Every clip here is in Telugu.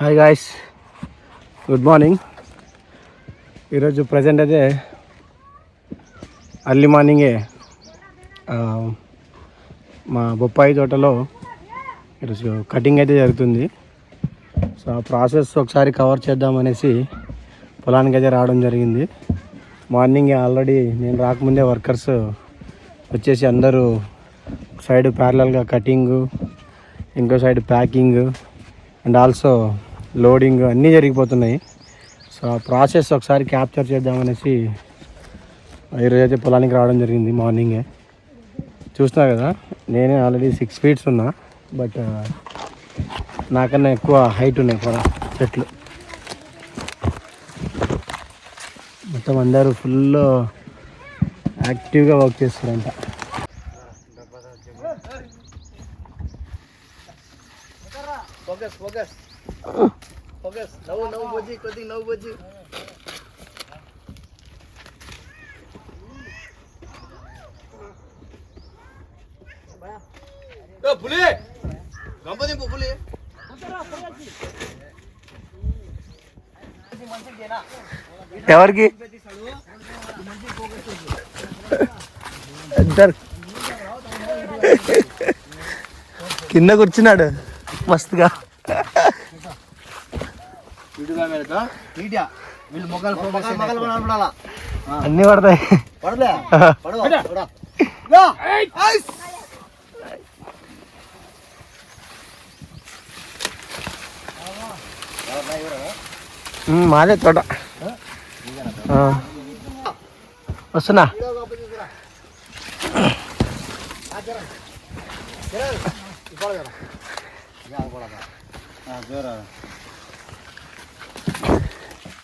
హాయ్ గాయస్ గుడ్ మార్నింగ్ ఈరోజు ప్రజెంట్ అయితే అర్లీ మార్నింగే um, మా బొప్పాయి తోటలో ఈరోజు కటింగ్ అయితే జరుగుతుంది. సో ఆ ప్రాసెస్ ఒకసారి కవర్ చేద్దామనేసి పొలానికి అయితే రావడం జరిగింది. మార్నింగ్ ఆల్రెడీ నేను రాకముందే వర్కర్స్ వచ్చేసి అందరూ సైడ్ ప్యారలల్గా కటింగ్ ఇంకో side packing and also loading అన్నీ జరిగిపోతున్నాయి. సో ఆ ప్రాసెస్ ఒకసారి క్యాప్చర్ చేద్దామనేసి ఈరోజు అయితే పొలానికి రావడం జరిగింది మార్నింగే. చూస్తున్నా కదా నేనే ఆల్రెడీ సిక్స్ ఫీట్స్ ఉన్నా బట్ నాకన్నా ఎక్కువ హైట్ ఉన్నాయి కూడా చెట్లు. మొత్తం అందరూ ఫుల్ యాక్టివ్గా వర్క్ చేస్తారంట. ఫోకస్ ఫోకస్ బొజ్జి కొద్దిగా నవ్వు బొజ్జి పులి గంపదింపు పులి ఎవరికి? ఇద్దరు. కింద కూర్చున్నాడు. మస్తుగా. వీడిగా పెడతా నీట్గా వీళ్ళు మొక్కలు మొక్కలు మొక్కలు పడాలా అన్నీ పడతాయి పడలే పడవ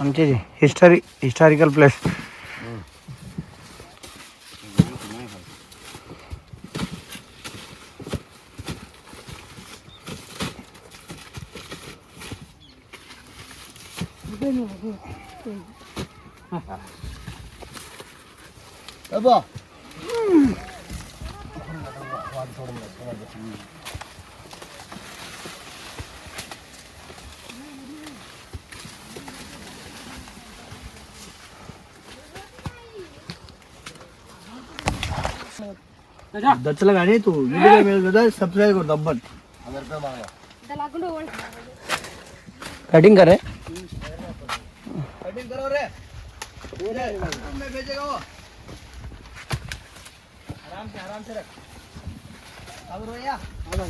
మంచిది. హిస్టరీ హిస్టారికల్ ప్లేస్ అబ్బా. దచ్చలు కానీ తూ వీడియో మీద కదా సబ్స్క్రైబ్ कर दब्बन कटिंग करे कटिंग करो रे रे, मैं भेजेगा वो आराम से आराम से रख अब रोया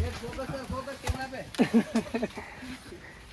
ये फोकस है फोकस कैमरा पे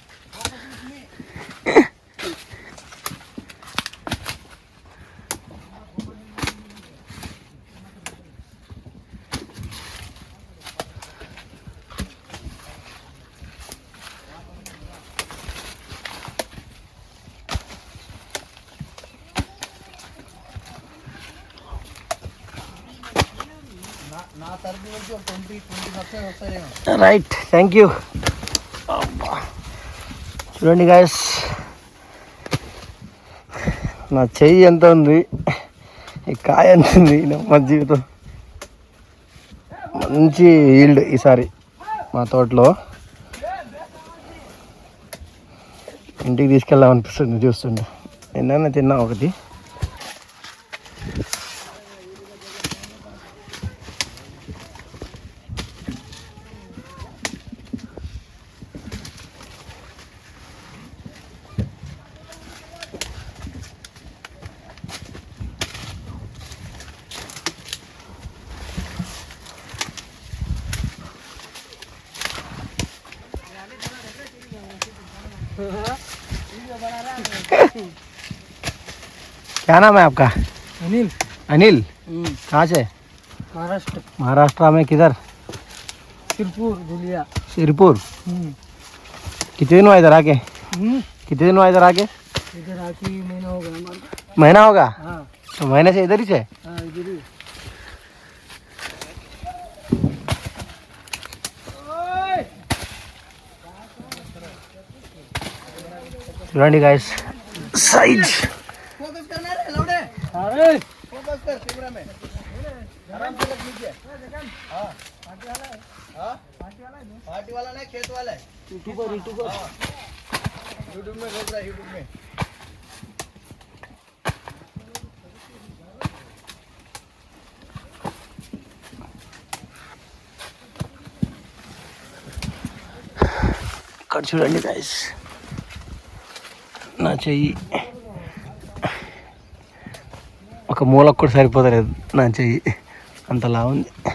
నుంచి ఒక ట్వంటీ ట్వంటీ పర్సెంట్ వస్తాయేమో రైట్ థ్యాంక్ యూ. చూడండి గాయస్. నా చెయ్యి ఎంత ఉంది? ఈ కాయ ఎంత ఉంది? మా జీవితం. మంచి ఈల్డ్ ఈసారి మా తోటలో. ఇంటికి తీసుకెళ్దాం అనిపిస్తుంది చూస్తుండే నిన్న తిన్నా ఒకటి? क्या नाम है आपका? अनिल। अनिल? कहाँ से? महाराष्ट्र। महाराष्ट्र में किधर? सिरपुर धुलिया सिरपुर? कितने दिन हुआ इधर आके? कितने दिन हुआ इधर आके? इधर आके महीना हो गया महीना होगा? हाँ। तो महीने से इधर ही से? हाँ इधर ही। చూడండి గాయస్ సైజ్ ఇక్కడ చూడండి గాయస్ చెయ్యి. ఒక మూలకు కూడా సరిపోతలేదు నా చెయ్యి. అంతలా ఉంది.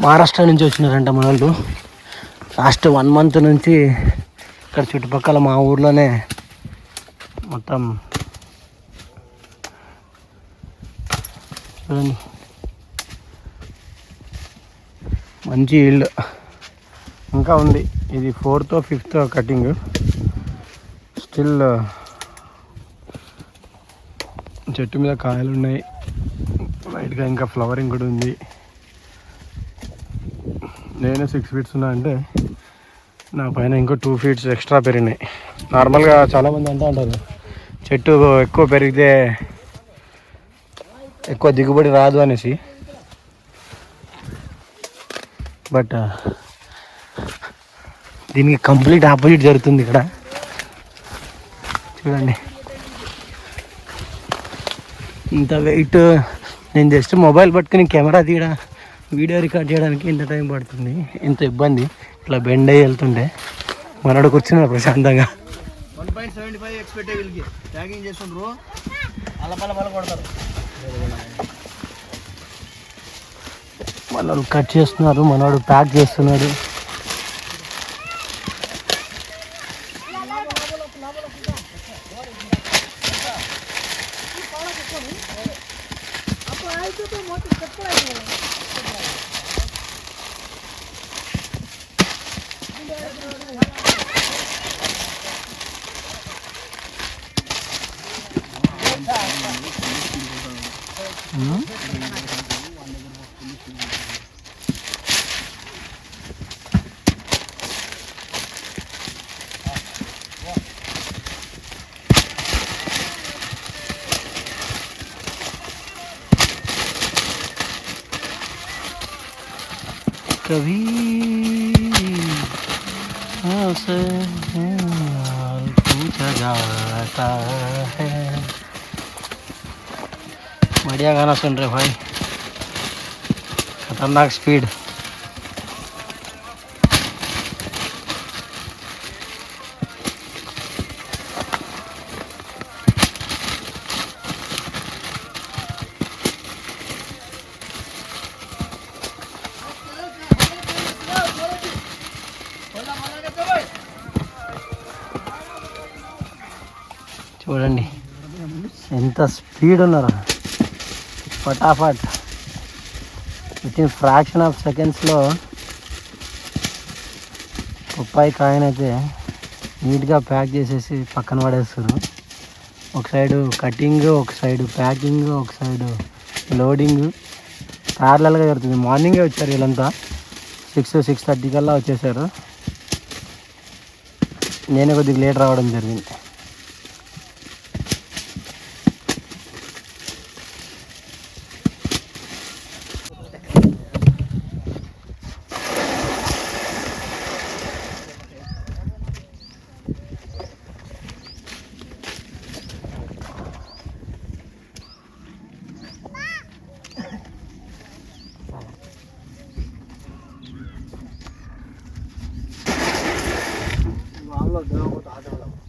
మహారాష్ట్ర నుంచి వచ్చినారంట మన వాళ్ళు లాస్ట్ వన్ మంత్ నుంచి ఇక్కడ చుట్టుపక్కల మా ఊర్లోనే మొత్తం చూడండి. మంచి ఇల్డ్ ఇంకా ఉంది. ఇది ఫోర్త్ ఫిఫ్త్ కటింగ్. స్టిల్ చెట్టు మీద కాయలు ఉన్నాయి లైట్గా ఇంకా ఫ్లవరింగ్ కూడా ఉంది. నేను సిక్స్ ఫీట్స్ ఉన్నా అంటే నా పైన ఇంకో టూ ఫీట్స్ ఎక్స్ట్రా పెరిగినాయి. నార్మల్గా చాలామంది అంటూ ఉంటారు చెట్టు ఎక్కువ పెరిగితే ఎక్కువ దిగుబడి రాదు అనేసి. బట్ దీనికి కంప్లీట్ ఆపోజిట్ జరుగుతుంది ఇక్కడ. చూడండి. ఇంత వెయిట్ నేను జస్ట్ మొబైల్ పట్టుకుని కెమెరా తీయడా వీడియో రికార్డ్ చేయడానికి ఇంత టైం పడుతుంది. ఇంత ఇబ్బంది. ఇట్లా బెండ్ అయ్యి వెళ్తుంటే మనడు కూర్చున్నారు ప్రశాంతంగా. One point seventy five tagging చేస్తుండ్రు. కొడతారు. మనోడు కట్ చేస్తున్నారు మనోడు ప్యాక్ చేస్తున్నాడు. આપવાનું આપણે આવી તો મોટું કપડાય નહીં Mm-hmm. कभी उसे पूछा जाता है। बढ़िया गाना सुन रहे भाई। खतरनाक स्पीड చూడండి. ఎంత స్పీడ్ ఉన్నారు. ఫటాఫట్ విత్ ఇన్ ఫ్రాక్షన్ ఆఫ్ సెకండ్స్లో బొప్పాయి కాయనైతే నీట్గా ప్యాక్ చేసేసి పక్కన పడేస్తారు ఒక సైడు కటింగ్ ఒక సైడు ప్యాకింగ్ ఒక సైడు లోడింగ్. ప్యారలల్గా జరుగుతుంది. మార్నింగే వచ్చారు వీళ్ళంతా. సిక్స్ సిక్స్ థర్టీ కల్లా వచ్చేసారు. నేనే కొద్దిగా లేట్ రావడం జరిగింది. 老哥，我打掉了。